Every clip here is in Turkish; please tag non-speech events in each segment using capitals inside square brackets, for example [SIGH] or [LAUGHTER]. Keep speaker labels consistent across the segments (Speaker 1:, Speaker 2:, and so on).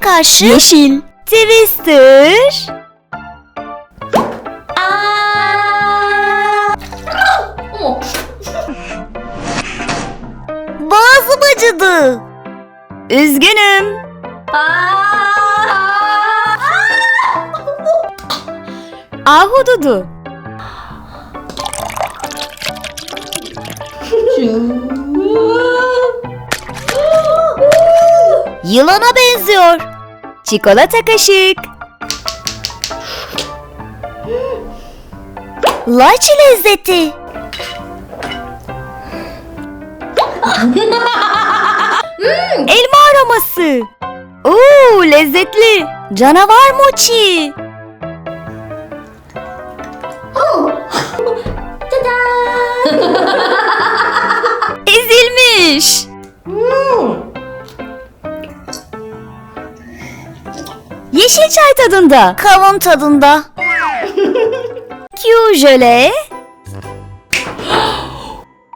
Speaker 1: karşı?
Speaker 2: Yeşil. Twister.
Speaker 1: Boğazım acıdı.
Speaker 2: Üzgünüm. Ahududu.
Speaker 1: Yılana benziyor.
Speaker 2: Çikolata kaşık.
Speaker 1: Laçı lezzeti.
Speaker 2: Elma aroması. Oo lezzetli. Canavar mochi. [LAUGHS] Ezilmiş. Yeşil çay tadında.
Speaker 1: Kavun tadında. [LAUGHS]
Speaker 2: Q jöle. [GASPS]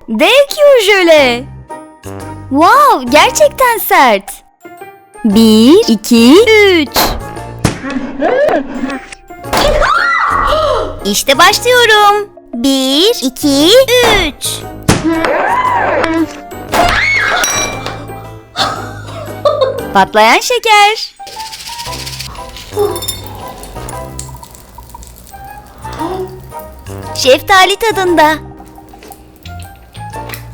Speaker 2: Dev Q jöle. Wow, gerçekten sert. Bir, iki, üç. [GASPS]
Speaker 1: İşte başlıyorum. Bir, iki, üç. [GASPS]
Speaker 2: Patlayan şeker.
Speaker 1: Şeftali tadında.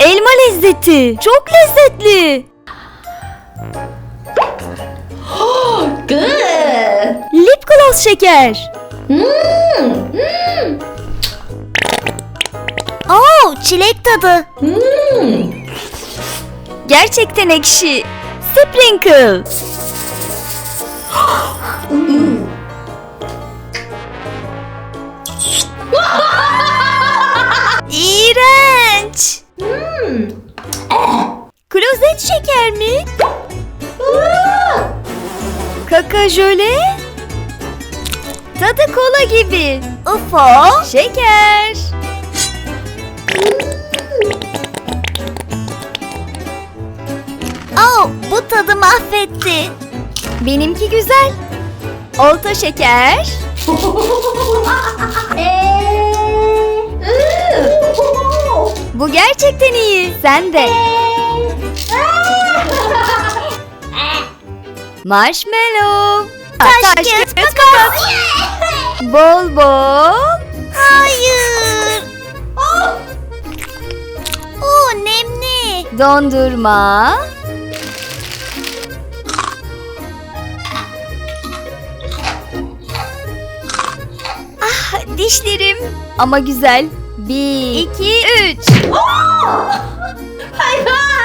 Speaker 2: Elma lezzeti. Çok lezzetli.
Speaker 3: Good.
Speaker 2: Lip gloss şeker.
Speaker 1: Oo, çilek tadı.
Speaker 2: Gerçekten ekşi. Sprinkle. Mi? Kaka jöle? Tadı kola gibi.
Speaker 1: Ufo.
Speaker 2: Şeker.
Speaker 1: Oo, bu tadı mahvetti.
Speaker 2: Benimki güzel. Olta şeker. [LAUGHS] Bu gerçekten iyi. Sen de. Marshmallow.
Speaker 1: Taş, kağıt, makas. [LAUGHS]
Speaker 2: Bol bol.
Speaker 1: Hayır. Oo, nemli.
Speaker 2: Dondurma. Ah dişlerim. Ama güzel. Bir, iki, üç. [LAUGHS]